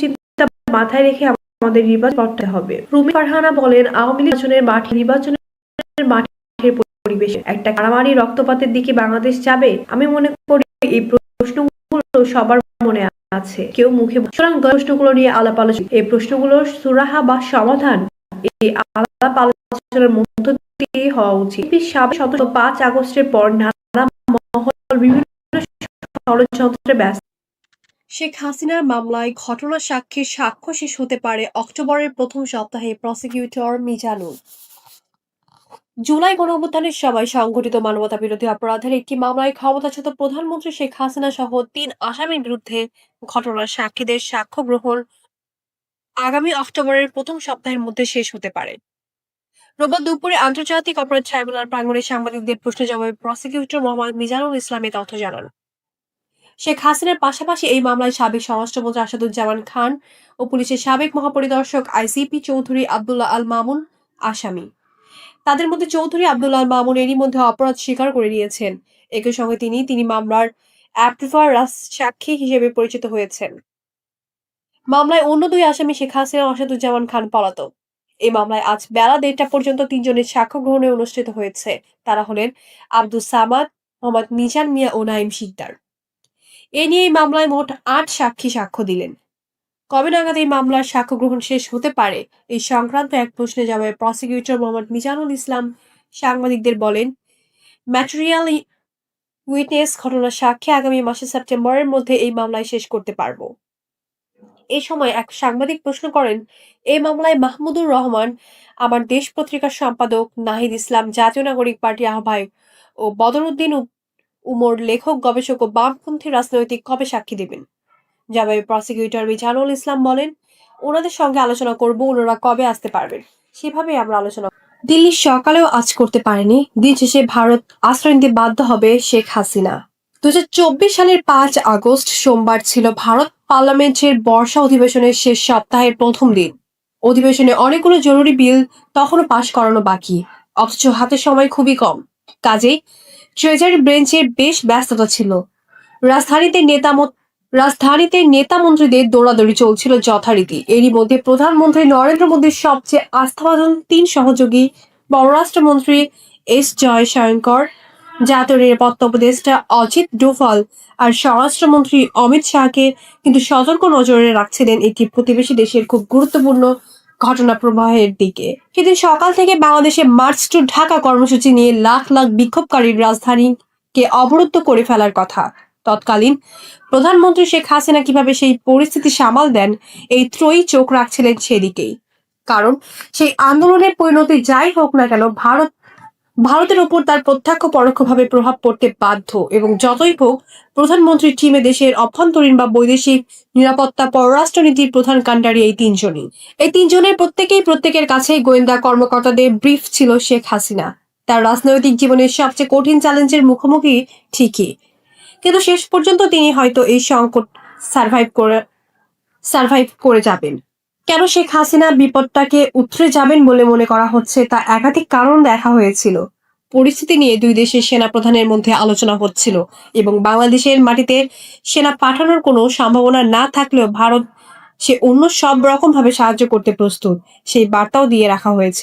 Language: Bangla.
চিন্তা মাথায় রেখে আমাদের নির্বাচন করতে হবে। রুমি ফারহানা বলেন, আওয়ামী লীগ নির্বাচনের মাঠে, নির্বাচনের মাঠের পরিবেশে একটা কারামারি রক্তপাতের দিকে বাংলাদেশ যাবে? আমি মনে করি এই প্রশ্নগুলো সবার মনে আছে। কেউ মুখে সুতরাং প্রশ্নগুলো নিয়ে আলাপ আলোচনা এই প্রশ্নগুলোর সুরাহা বা সমাধান এই আলাপ আলোচনার মধ্য দিয়ে হওয়া উচিত। সাবেক সদস্য পাঁচ আগস্টের পর নানা মহল বিভিন্ন ষড়যন্ত্রে ব্যস্ত শেখ হাসিনার মামলায় ঘটনা সাক্ষীর সাক্ষ্য শেষ হতে পারে অক্টোবরের প্রথম সপ্তাহে প্রসিকিউটর মিজানুর জুলাই গণঅভ্যুত্থানের সময় সংঘটিত মানবতা বিরোধী অপরাধের একটি মামলায় ক্ষমতাচ্যুত প্রধানমন্ত্রী শেখ হাসিনা সহ তিন আসামির বিরুদ্ধে ঘটনার সাক্ষীদের সাক্ষ্য গ্রহণ আগামী অক্টোবরের প্রথম সপ্তাহের মধ্যে শেষ হতে পারে। রোববার দুপুরে আন্তর্জাতিক অপরাধ ট্রাইব্যুনাল প্রাঙ্গণে সাংবাদিকদের প্রশ্ন জবাবে প্রসিকিউটর মোহাম্মদ মিজানুল ইসলাম তথ্য জানান। শেখ হাসিনার পাশাপাশি এই মামলায় সাবেক স্বরাষ্ট্রমন্ত্রী আসাদুজ্জামান খান ও পুলিশের সাবেক মহাপরিদর্শক আইসিপি চৌধুরী আব্দুল্লাহ আল মামুন আসামি। তাদের মধ্যে চৌধুরী আব্দুল্লাহ আল মামুন এরই মধ্যে অপরাধ স্বীকার করে নিয়েছেন। একই সঙ্গে তিনি তিনি মামলার অ্যাপ্রিফার সাক্ষী হিসেবে পরিচিত হয়েছেন। মামলায় অন্য দুই আসামি শেখ হাসিনা আসাদুজ্জামান খান পলাতক। এই মামলায় আজ বেলা দেড়টা পর্যন্ত তিনজনের সাক্ষ্য গ্রহণে অনুষ্ঠিত হয়েছে। তারা হলেন আব্দুল সামাদ, মোহাম্মদ মিজান মিয়া ও নাইম শিকদার। এ নিয়ে এই মামলায় মোট আট সাক্ষী সাক্ষ্য দিলেন। কবে নাগাদ এই মামলার সাক্ষ্য গ্রহণ শেষ হতে পারে, এই সংক্রান্ত এক প্রশ্নে জবাবে প্রসিকিউটর মোহাম্মদ মিজানুল ইসলাম সাংবাদিকদের বলেন ম্যাটেরিয়াল উইটনেস ঘটনার সাক্ষী আগামী মাসে সেপ্টেম্বরের মধ্যে এই মামলায় শেষ করতে পারব। এ সময় এক সাংবাদিক প্রশ্ন করেন এই মামলায় মাহমুদুর রহমান, আমার দেশ পত্রিকার সম্পাদক নাহিদ ইসলাম, জাতীয় নাগরিক পার্টি আহ্বায়ক ও বদরুদ্দিন উমর লেখক, গবেষক ও বামপন্থী রাজনৈতিক কবে সাক্ষী দেবেন? জবাবে প্রসিকিউটর মিজানুল ইসলাম বলেন, ওনাদের সঙ্গে আলোচনা করব, ওনারা কবে আসতে পারবেন? সেভাবেই আমরা আলোচনা দিল্লি সকালেও আজ করতে পারেনি। দিন শেষে ভারত আশ্রয় নিতে বাধ্য হবে শেখ হাসিনা। দু হাজার চব্বিশ সালের পাঁচ আগস্ট সোমবার ছিল ভারত পার্লামেন্টের বর্ষা অধিবেশনের শেষ সপ্তাহের প্রথম দিন। অধিবেশনে অনেকগুলো জরুরি বিল তখনও পাশ করানো বাকি। অথচ হাতে সময় খুবই কম। কাজেই ট্রেজারি ব্রেঞ্চের বেশ ব্যস্ততা ছিল। রাজধানীতে নেতা রাজধানীতে নেতা মন্ত্রীদের দৌড়াদৌড়ি চলছিল যথারীতি। এরই মধ্যে প্রধানমন্ত্রী নরেন্দ্র মোদীর সবচেয়ে আস্থাভাজন তিন সহযোগী পররাষ্ট্রমন্ত্রী এস জয়শঙ্কর, জাতীয় নিরাপত্তা উপদেষ্টা অজিত ডোভাল আর স্বরাষ্ট্রমন্ত্রী অমিত শাহকে কিন্তু সতর্ক নজরে রাখছিলেন একটি প্রতিবেশী দেশের খুব গুরুত্বপূর্ণ ঘটনা প্রবাহের দিকে। সেদিন সকাল থেকে বাংলাদেশে মার্চ টু ঢাকা কর্মসূচি নিয়ে লাখ লাখ বিক্ষোভকারীর রাজধানীকে অবরুদ্ধ করে ফেলার কথা। তৎকালীন প্রধানমন্ত্রী শেখ হাসিনা কীভাবে সেই পরিস্থিতি সামাল দেন, এই ত্রয়ী চোখ রাখছিলেন সেদিকেই। কারণ সেই আন্দোলনের পরিণতি যাই হোক না কেন, ভারত ভারতের ওপর তার প্রত্যক্ষ পরোক্ষভাবে প্রভাব পড়তে বাধ্য এবং যতই হোক প্রধানমন্ত্রীর টিমে দেশের অভ্যন্তরীণ বা বৈদেশিক নিরাপত্তা পররাষ্ট্রনীতির প্রধান কাণ্ডারি এই তিনজনই। এই তিনজনের প্রত্যেকেই প্রত্যেকের কাছেই গোয়েন্দা কর্মকর্তাদের ব্রিফ ছিল শেখ হাসিনা। তার রাজনৈতিক জীবনের সবচেয়ে কঠিন চ্যালেঞ্জের মুখোমুখি ঠিকই। কিন্তু শেষ পর্যন্ত তিনি হয়তো এই সংকট সার্ভাইভ করে সার্ভাইভ করে যাবেন। কেন শেখ হাসিনা বিপদটাকে উতরে যাবেন বলে মনে করা হচ্ছে তা একাধিক কারণ দেখা হয়েছিল। পরিস্থিতি নিয়ে দুই দেশের সেনা প্রধানের মধ্যে আলোচনা হচ্ছিল এবং বাংলাদেশের মাটিতে সেনা পাঠানোর কোনো সম্ভাবনা না থাকলেও ভারত সে অন্য সব রকম ভাবে সাহায্য করতে প্রস্তুত, সেই বার্তাও দিয়ে রাখা হয়েছিল।